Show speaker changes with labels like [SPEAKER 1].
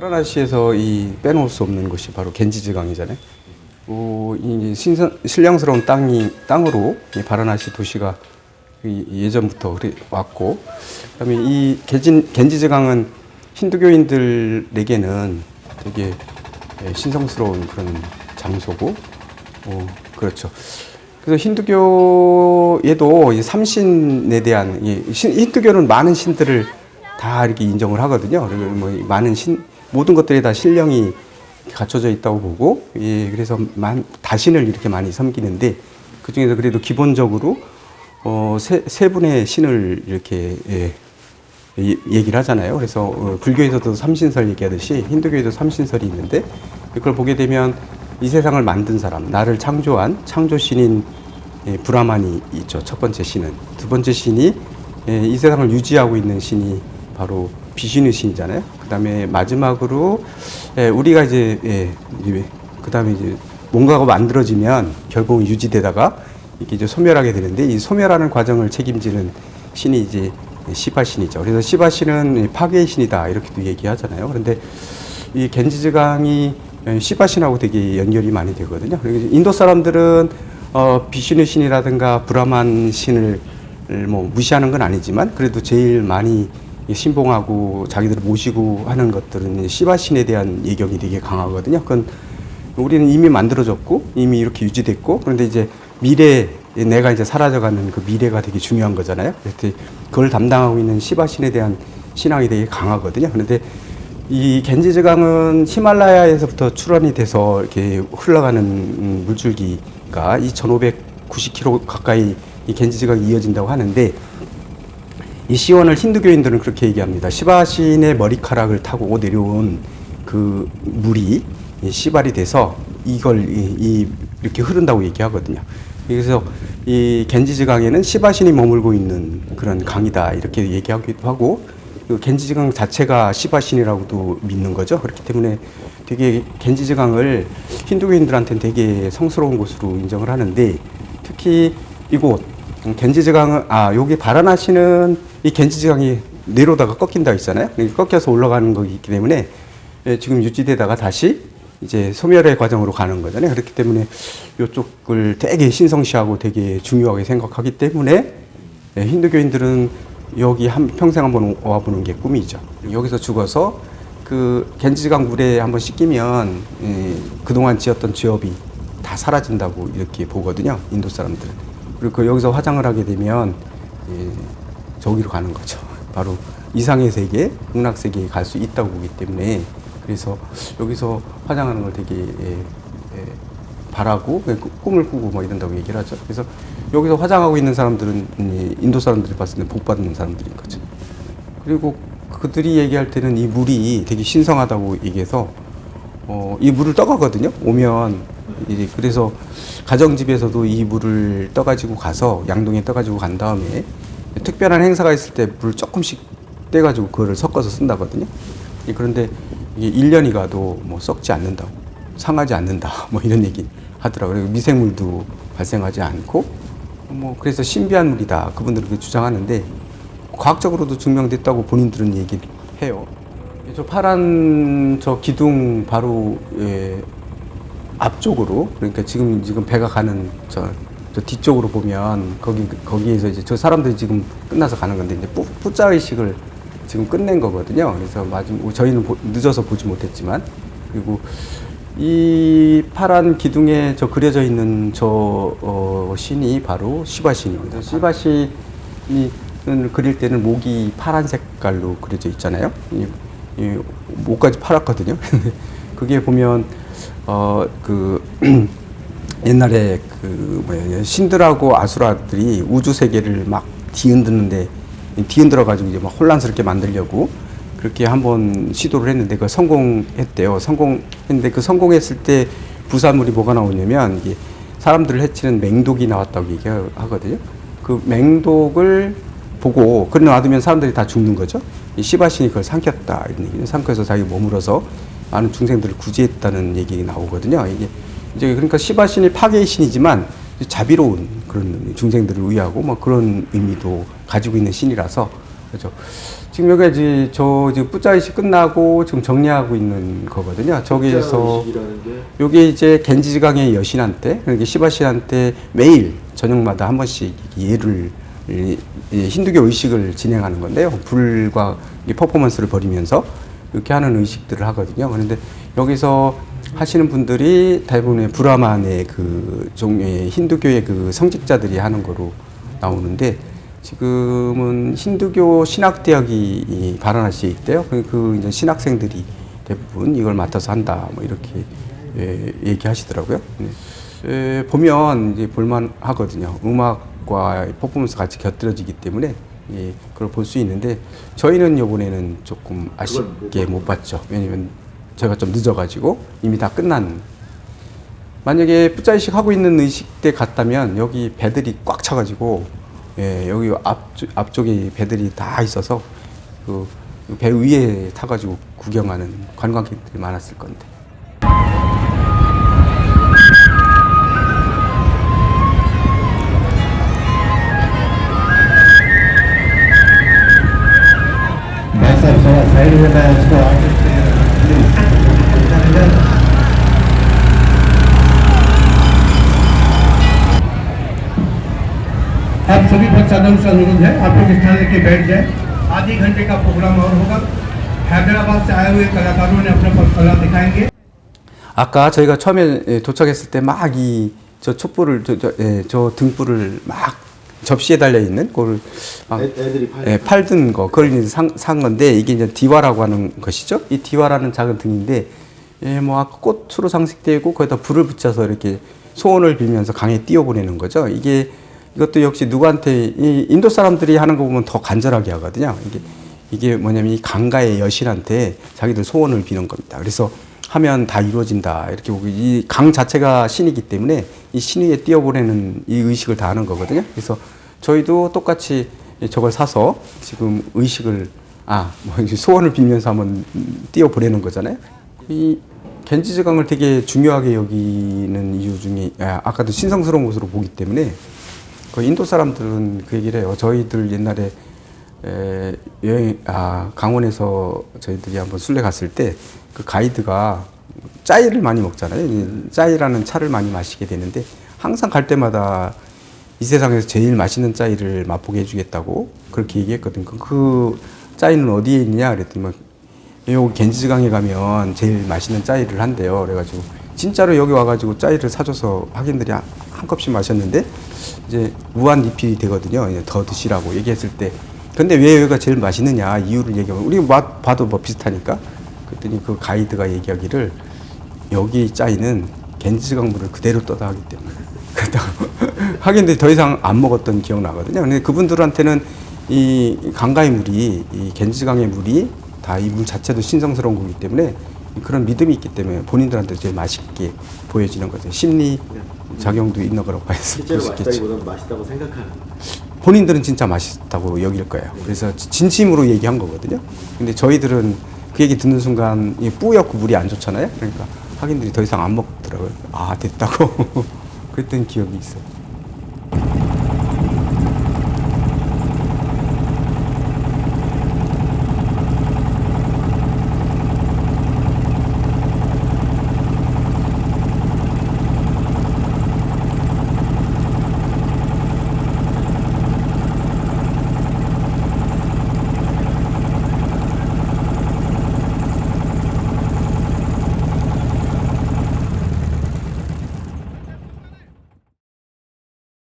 [SPEAKER 1] 파라나시에서 이 빼놓을 수 없는 것이 바로 겐지즈강이잖아요. 어, 이 신선, 신령스러운 땅이 땅으로 이 바라나시 도시가 이- 예전부터 왔고, 그다음에 이 겐지, 겐지즈강은 힌두교인들에게는 되게 예, 신성스러운 그런 장소고, 어, 그렇죠. 그래서 힌두교에도 이 삼신에 대한 힌두교는 많은 신들을 다 이렇게 인정을 하거든요. 그리고 뭐이 많은 신 모든 것들이 다 신령이 갖춰져 있다고 보고, 예, 그래서 만, 다신을 이렇게 많이 섬기는데 그 중에서 그래도 기본적으로 어, 세, 세 분의 신을 이렇게 예, 예- 얘기를 하잖아요. 그래서 어, 불교에서도 삼신설 얘기하듯이 힌두교에도 삼신설이 있는데 그걸 보게 되면 이 세상을 만든 사람, 나를 창조한 창조신인 예, 브라만이 있죠. 첫 번째 신은. 두 번째 신이 예, 이 세상을 유지하고 있는 신이 바로 비신의 신이잖아요. 그 다음에 마지막으로 예, 우리가 이제, 예, 그 다음에 이제 뭔가가 만들어지면 결국은 유지되다가 이게 이제 소멸하게 되는데 이 소멸하는 과정을 책임지는 신이 이제 시바 신이죠. 그래서 시바 신은 파괴의 신이다 이렇게도 얘기하잖아요. 그런데 이 겐지즈강이 시바 신하고 되게 연결이 많이 되거든요. 그리고 인도 사람들은 어, 비신의 신이라든가 브라만 신을 뭐 무시하는 건 아니지만 그래도 제일 많이 신봉하고 자기들을 모시고 하는 것들은 시바 신에 대한 예경이 되게 강하거든요. 그건 우리는 이미 만들어졌고 이미 이렇게 유지됐고 그런데 이제 미래 내가 이제 사라져가는 그 미래가 되게 중요한 거잖아요. 그걸 담당하고 있는 시바 신에 대한 신앙이 되게 강하거든요. 그런데 이 겐지즈강은 히말라야에서부터 출원이 돼서 이렇게 흘러가는 음, 물줄기가 2,590km 가까이 이 겐지즈강이 이어진다고 하는데 이 시원을 힌두교인들은 그렇게 얘기합니다. 시바신의 머리카락을 타고 내려온 그 물이 이 시발이 돼서 이걸 이, 이 이렇게 흐른다고 얘기하거든요. 그래서 이 겐지즈 강에는 시바신이 머물고 있는 그런 강이다 이렇게 얘기하기도 하고 그 겐지즈 강 자체가 시바신이라고도 믿는 거죠. 그렇기 때문에 되게 겐지즈 강을 힌두교인들한테는 되게 성스러운 곳으로 인정을 하는데 특히 이곳 음, 겐지즈 강은 아 여기 바라나시는 이 겐지즈강이 내려다가 꺾인다 있잖아요. 이게 꺾여서 올라가는 거기 때문에 예, 지금 유지되다가 다시 이제 소멸의 과정으로 가는 거잖아요. 그렇기 때문에 이쪽을 되게 신성시하고 되게 중요하게 생각하기 때문에 예, 힌두교인들은 여기 한 평생 한번 와보는 게 꿈이죠. 여기서 죽어서 그 겐지강 물에 한번 씻기면 예, 그동안 지었던 죄업이 다 사라진다고 이렇게 보거든요. 인도 사람들은. 그리고 그 여기서 화장을 하게 되면 예, 저기로 가는 거죠. 바로 이상의 세계, 극락 세계에 갈 수 있다고 보기 때문에 그래서 여기서 화장하는 걸 되게 예, 예, 바라고 그 꿈을 꾸고 뭐 이런다고 얘기를 하죠. 그래서 여기서 화장하고 있는 사람들은 이 인도 사람들이 봤을 때 복 받는 사람들인 거죠. 그리고 그들이 얘기할 때는 이 물이 되게 신성하다고 얘기해서 어, 이 물을 떠가거든요. 오면 이제 그래서 가정집에서도 이 물을 떠가지고 가서 양동에 떠가지고 간 다음에 특별한 행사가 있을 때 물 조금씩 떼가지고 그거를 섞어서 쓴다거든요. 예, 그런데 이게 1년이 가도 뭐 썩지 않는다고 상하지 않는다 뭐 이런 얘기 하더라고요. 미생물도 발생하지 않고 뭐 그래서 신비한 물이다 그분들은 주장하는데 과학적으로도 증명됐다고 본인들은 얘기를 해요. 저 파란 저 기둥 바로 예, 앞쪽으로 그러니까 지금 지금 배가 가는 저, 저 뒤쪽으로 보면 거기 거기에서 이제 저 사람들이 지금 끝나서 가는 건데 이제 뿌, 뿌자 의식을 지금 끝낸 거거든요. 그래서 마지막 저희는 보- 늦어서 보지 못했지만 그리고 이 파란 기둥에 저 그려져 있는 저 어, 신이 바로 시바 신입니다. 시바 신이 그릴 때는 목이 파란 색깔로 그려져 있잖아요. 이, 이 목까지 파랗거든요. 그게 보면 어그 옛날에 그 뭐야 신들하고 아수라들이 우주 세계를 막 뒤흔드는데 뒤흔들어 가지고 이제 막 혼란스럽게 만들려고 그렇게 한번 시도를 했는데 그 성공했대요. 성공했는데 그 성공했을 때 부산물이 뭐가 나오냐면 이게 사람들을 해치는 맹독이 나왔다고 얘기하거든요. 그 맹독을 보고 그래 놔두면 사람들이 다 죽는 거죠. 이 시바신이 그걸 삼켰다 이런 얘기는 삼켜서 자기 머물어서 많은 중생들을 구제했다는 얘기 나오거든요. 이게 이제 그러니까 시바신이 파괴의 신이지만 자비로운 그런 중생들을 위하고 뭐 그런 의미도 가지고 있는 신이라서 그죠. 지금 이제 저 지금 뿌짜이시 끝나고 지금 정리하고 있는 거거든요. 저기에서 요게 이제 겐지강의 여신한테 그러니까 시바신한테 매일 저녁마다 한 번씩 예를 이- 이 힌두교 의식을 진행하는 건데요. 불과 이 퍼포먼스를 벌이면서 이렇게 하는 의식들을 하거든요. 그런데 여기서 하시는 분들이 대부분의 브라만의 그 종류의 힌두교의 그 성직자들이 하는 거로 나오는데 지금은 힌두교 신학대학이 이 바라나시에 있대요. 그, 그 이제 신학생들이 대부분 이걸 맡아서 한다. 뭐 이렇게 예, 얘기하시더라고요. 네. 에, 보면 이제 볼만 하거든요. 음악과 퍼포먼스 같이 곁들여지기 때문에 예, 그걸 볼 수 있는데 저희는 이번에는 조금 아쉽게 못 봤죠. 왜냐면 제가 좀 늦어가지고 이미 다 끝난. 만약에 뿌짜이식 하고 있는 의식 때 갔다면 여기 배들이 꽉 차가지고 예, 여기 앞쪽, 앞쪽에 배들이 다 있어서 그 배 위에 타가지고 구경하는 관광객들이 많았을 건데.
[SPEAKER 2] आप सभी बच्चादों से अनुरोध है आप लोग स्थान लेके बैठ जाए आधी घंटे का प्रोग्राम और होगा हैदराबाद से आए हुए कलाकारों ने अपना कला दिखाएंगे
[SPEAKER 1] 아까 저희가 처음에 예, 도착했을 때 막 이 저 촛불을 저, 저, 예, 저 등불을 막 접시에 달려 있는 그걸 막
[SPEAKER 3] 애, 애들이 팔
[SPEAKER 1] 예, 팔든 거 그걸 이제 산, 산 건데 이게 이제 디와라고 하는 것이죠. 이 디와라는 작은 등인데 예, 뭐 아까 꽃으로 상식되고 거기다 불을 붙여서 이렇게 소원을 빌면서 강에 띄워보내는 거죠. 이게 이것도 역시 누구한테 이 인도 사람들이 하는 거 보면 더 간절하게 하거든요. 이게 이게 뭐냐면 이 강가의 여신한테 자기들 소원을 비는 겁니다. 그래서 하면 다 이루어진다 이렇게 보고 이 강 자체가 신이기 때문에 이 신 위에 띄워보내는 이 의식을 다 하는 거거든요. 그래서 저희도 똑같이 저걸 사서 지금 의식을 아 뭐 소원을 빌면서 한번 띄워보내는 거잖아요. 이 겐지즈강을 되게 중요하게 여기는 이유 중에 아, 아까도 신성스러운 곳으로 보기 때문에 그 인도 사람들은 그 얘기를 해요. 저희들 옛날에 에, 여행 아 강원에서 저희들이 한번 순례 갔을 때 그 가이드가 짜이를 많이 먹잖아요. 이 짜이라는 차를 많이 마시게 되는데 항상 갈 때마다 이 세상에서 제일 맛있는 짜이를 맛보게 해주겠다고 그렇게 얘기했거든. 그, 그 짜이는 어디에 있냐 그랬더니 막 여기 겐지강에 가면 제일 맛있는 짜이를 한대요. 그래가지고 진짜로 여기 와가지고 짜이를 사줘서 확인들이 한, 한 컵씩 마셨는데 이제 무한 리필이 되거든요. 더 드시라고 얘기했을 때. 근데 왜 여기가 제일 맛있느냐 이유를 얘기하면 우리 맛 봐도 뭐 비슷하니까. 그랬더니 그 가이드가 얘기하기를 여기 짜이는 겐지강 물을 그대로 떠다 하기 때문에. 그렇다고 하긴데 더 이상 안 먹었던 기억 나거든요. 근데 그분들한테는 이 강가의 물이 이 겐지강의 물이 다이물 자체도 신성스러운 거기 때문에 그런 믿음이 있기 때문에 본인들한테 제일 맛있게 보여지는 거죠. 심리 작용도 있는 거라고 볼수 있겠죠.
[SPEAKER 3] 맛있다고 생각하는
[SPEAKER 1] 본인들은 진짜 맛있다고 여길 거예요. 그래서 지- 진심으로 얘기한 거거든요. 근데 저희들은 그 얘기 듣는 순간 이 뿌옇고 물이 안 좋잖아요. 그러니까 확인들이 더 이상 안 먹더라고요. 아 됐다고 그랬던 기억이 있어요.